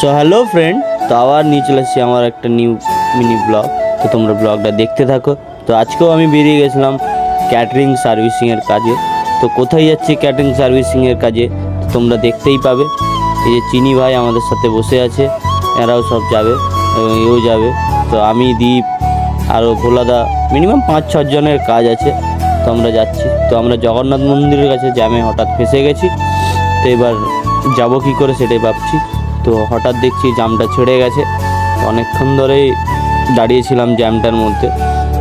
So hello friend তো আবার নিয়ে চলে এসেছি আমার একটা নিউ মিনি ব্লগ তো তোমরা ব্লগটা দেখতে থাকো। তো আজকেও আমি বেরিয়ে গেছিলাম ক্যাটারিং সার্ভিসিংয়ের কাজে। তো কোথায় যাচ্ছি ক্যাটারিং সার্ভিসিংয়ের কাজে? তো তোমরা দেখতেই পাবে। এই যে চিনি ভাই আমাদের সাথে বসে আছে। এরাও সব যাবে, এবং এও যাবে। তো আমি, দীপ আরও ভোলাদা মিনিমাম পাঁচ ছজনের কাজ আছে। তো আমরা যাচ্ছি। তো আমরা জগন্নাথ মন্দিরের কাছে জ্যামে হঠাৎ ফেসে গেছি। তো এবার যাব কী করে সেটাই ভাবছি। তো হঠাৎ দেখছি জামটা ছেড়ে গেছে। অনেকক্ষণ ধরেই দাঁড়িয়েছিলাম জ্যামটার মধ্যে।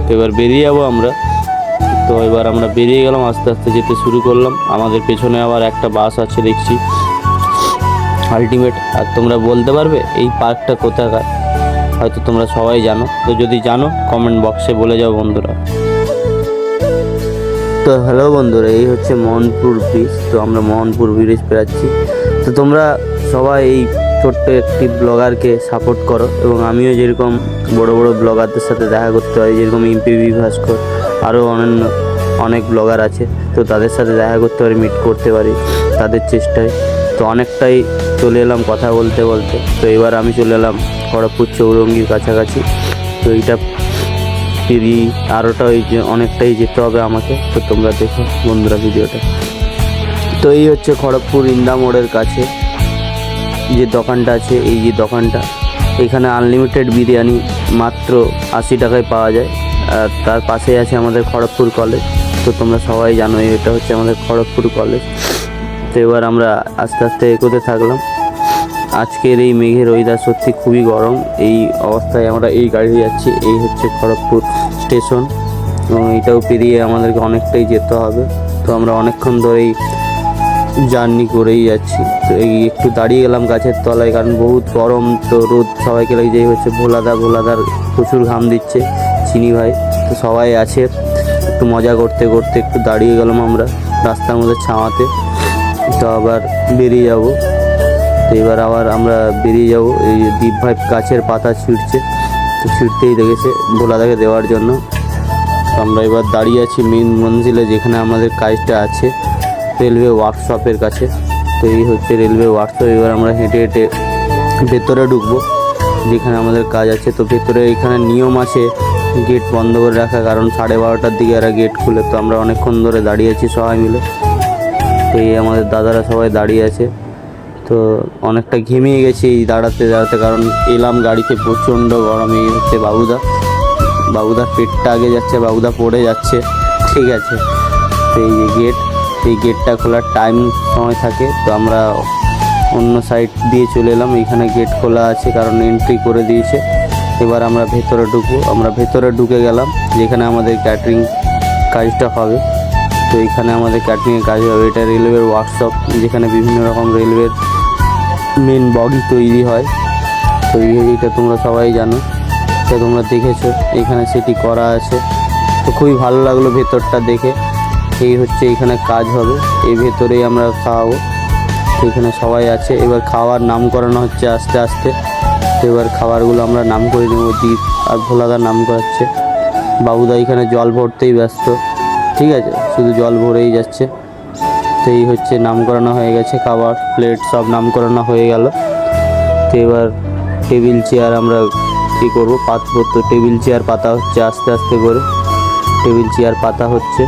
তো এবার বেরিয়ে যাব আমরা। তো এবার আমরা বেরিয়ে গেলাম, আস্তে আস্তে যেতে শুরু করলাম। আমাদের পেছনে আবার একটা বাস আছে, দেখছি। আলটিমেট আর তোমরা বলতে পারবে এই পার্কটা কোথাকার? হয়তো তোমরা সবাই জানো। তো যদি জানো কমেন্ট বক্সে বলে যাও বন্ধুরা। তো হ্যালো বন্ধুরা, এই হচ্ছে মোহনপুর ব্রিজ তো আমরা মোহনপুর ব্রিজ পেরাচ্ছি। তো তোমরা সবাই এই ছোট্ট একটি ব্লগারকে সাপোর্ট করো এবং আমিও যেরকম বড় বড় ব্লগারদের সাথে দেখা করতে পারি, যেরকম ইমপিভি ভাস্কর আরও অন্যান্য অনেক ব্লগার আছে, তো তাদের সাথে দেখা করতে পারি মিট করতে পারি তাদের চেষ্টায়। তো অনেকটাই চলে এলাম কথা বলতে বলতে। তো এবার আমি চলে এলাম খড়গপুর চৌরঙ্গির কাছাকাছি। তো এইটা পেরিয়ে আরোটা ওই যে অনেকটাই যেতে হবে আমাকে। তো তোমরা দেখো বন্ধুরা ভিডিওটা। তো এই হচ্ছে খড়গপুর ইন্দা মোড়ের কাছে। যে দোকানটা আছে, এই যে দোকানটা, এখানে আনলিমিটেড বিরিয়ানি মাত্র আশি টাকায় পাওয়া যায়। আর তার পাশেই আছে আমাদের খড়গপুর কলেজ তো তোমরা সবাই জানো, এটা হচ্ছে আমাদের খড়গপুর কলেজ তো এবার আমরা আস্তে আস্তে এগোতে থাকলাম। আজকের এই মেঘের ওয়েদার সত্যি খুবই গরম। এই অবস্থায় আমরা এই গাড়ি যাচ্ছি, এই হচ্ছে খড়গপুর স্টেশন এবং এটাও পেরিয়ে আমাদেরকে অনেকটাই যেতে হবে। তো আমরা অনেকক্ষণ ধরেই জার্নি করেই যাচ্ছি। তো এই একটু দাঁড়িয়ে গেলাম গাছের তলায়, কারণ বহুত গরম, তো রোদ সবাইকে লাগে হচ্ছে ভোলাদা, ভোলাদার প্রচুর ঘাম দিচ্ছে চিনি ভাই, তো সবাই আছে। একটু মজা করতে করতে একটু দাঁড়িয়ে গেলাম আমরা রাস্তার মধ্যে ছাওয়াতে। তো আবার বেরিয়ে যাব। তো এবার আবার আমরা বেরিয়ে যাব। এই দ্বীপ ভাই গাছের পাতা ছিঁড়ছে, তো ছিঁড়তেই দেখেছে ভোলাদাকে দেওয়ার জন্য। আমরা এবার দাঁড়িয়ে আছি মেন মঞ্জিলে যেখানে আমাদের কাজটা আছে। রেলওয়ে ওয়ার্কশপের কাছে। তো এই হচ্ছে রেলওয়ে ওয়ার্কশপ এবার আমরা হেঁটে হেঁটে ভেতরে ঢুকবো, যেখানে আমাদের কাজ আছে। তো ভেতরে এখানে নিয়ম আছে গেট বন্ধ করে রাখা। কারণ সাড়ে বারোটার দিকে এরা গেট খুলে, তো আমরা অনেকক্ষণ ধরে দাঁড়িয়ে আছি সবাই মিলে। তো এই আমাদের দাদারা সবাই দাঁড়িয়ে আছে। তো অনেকটা ঘেমিয়ে গেছি এই দাঁড়াতে দাঁড়াতে, কারণ এলাম গাড়িতে প্রচণ্ড গরম। এই হচ্ছে বাবুদা। বাবুদার পেটটা আগে যাচ্ছে, বাবুদা পড়ে যাচ্ছে। ঠিক আছে। তো এই যে গেট এই গেটটা খোলার টাইম সময় থাকে, তো আমরা অন্য সাইড দিয়ে চলে এলাম। এখানে গেট খোলা আছে, কারণ এন্ট্রি করে দিয়েছে। এবার আমরা ভেতরে ঢুকবো। আমরা ভেতরে ঢুকে গেলাম, যেখানে আমাদের ক্যাটারিং কাজটা হবে। তো এখানে আমাদের ক্যাটারিংয়ের কাজ হবে। এটা রেলওয়ের ওয়ার্কশপ যেখানে বিভিন্ন রকম রেলওয়ের মেন বগি তৈরি হয়। তো এই- এইটা তোমরা সবাই জানো। তোমরা দেখেছ, এখানে সেটি করা আছে। তো খুবই ভালো লাগল ভেতরটা দেখে। এই হচ্ছে এখানে কাজ হবে। এই ভেতরেই আমরা খাওয়াবো। এখানে সবাই আছে। এবার খাওয়ার নাম করানো হচ্ছে আস্তে আস্তে। এবার খাবারগুলো আমরা নাম করে নেব। দ্বীপ আর ভোলাদা নাম করাচ্ছে বাবুদা এখানে জল ভরতেই ব্যস্ত। ঠিক আছে? শুধু জল ভরেই যাচ্ছে। তো এই হচ্ছে নাম করানো হয়ে গেছে খাবার। প্লেট সব নাম করানো হয়ে গেল। তো এবার টেবিল চেয়ার আমরা কী করব? পাতবো তো। টেবিল চেয়ার পাতা হচ্ছে আস্তে আস্তে করে। টেবিল চেয়ার পাতা হচ্ছে।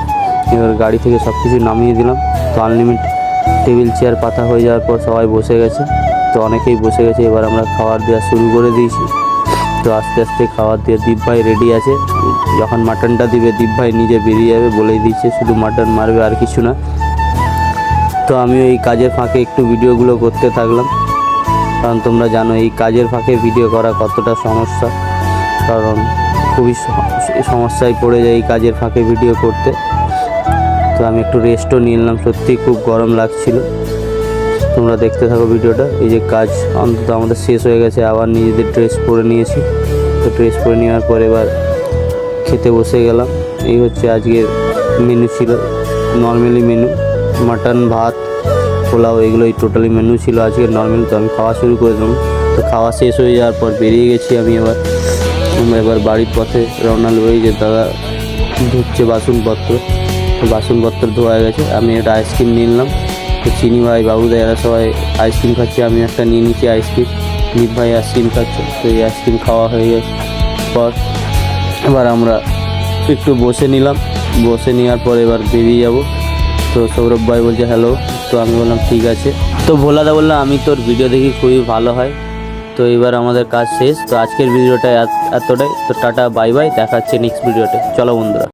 এবার গাড়ি থেকে সব কিছু নামিয়ে দিলাম। তো আনলিমিট টেবিল চেয়ার পাতা হয়ে যাওয়ার পর সবাই বসে গেছে। তো অনেকেই বসে গেছে, এবার আমরা খাবার দেওয়া শুরু করে দিয়েছি। তো আস্তে আস্তে খাবার দিয়ে দীপ ভাই রেডি আছে। যখন মাটনটা দিবে, দীপ ভাই নিজে বেরিয়ে যাবে, বলেই দিচ্ছে, শুধু মাটন মারবে আর কিছু না। তো আমি এই কাজের ফাঁকে একটু ভিডিওগুলো করতে থাকলাম। কারণ তোমরা জানো, এই কাজের ফাঁকে ভিডিও করা কতটা সমস্যা। কারণ খুবই সমস্যায় পড়ে যায় এই কাজের ফাঁকে ভিডিও করতে। তো আমি একটু রেস্টও নিয়ে নিলাম। সত্যিই খুব গরম লাগছিল। তোমরা দেখতে থাকো ভিডিওটা। এই যে কাজ অন্তত আমাদের শেষ হয়ে গেছে। আবার নিজেদের ড্রেস পরে নিয়েছি। তো ড্রেস পরে নেওয়ার পর এবার খেতে বসে গেলাম। এই হচ্ছে আজকের মেনু ছিল। নর্মালি মেনু মাটন ভাত, পোলাও, এগুলোই টোটালি মেনু ছিল আজকে নর্মালি তো আমি খাওয়া শুরু করে দিলাম তো খাওয়া শেষ হয়ে যাওয়ার পর বেরিয়ে গেছি আমি এবার। এবার বাড়ির পথে রওনা লই যে দাদা ধুচ্ছে বাসনপত্র। বাসনপত্র ধোয়া গেছে, আমি একটা আইসক্রিম নিলাম। তো চিনি ভাই, বাবুদা, এরা সবাই আইসক্রিম খাচ্ছে, আমি একটা নিয়ে নিচ্ছি আইসক্রিম দীপ ভাই আইসক্রিম খাচ্ছে, তো এই আইসক্রিম খাওয়া হয়ে গেছে। পর এবার আমরা একটু বসে নিলাম। বসে নেওয়ার পর এবার বেরিয়ে যাব। তো সৌরভ ভাই বলছে হ্যালো তো আমি বললাম, ঠিক আছে। তো ভোলাদা বললাম আমি তোর ভিডিও দেখি, খুবই ভালো হয়। তো এবার আমাদের কাজ শেষ। তো আজকের ভিডিওটা এত- এতটাই। তো টাটা বাই বাই দেখাচ্ছে নেক্সট ভিডিওতে চলো বন্ধুরা।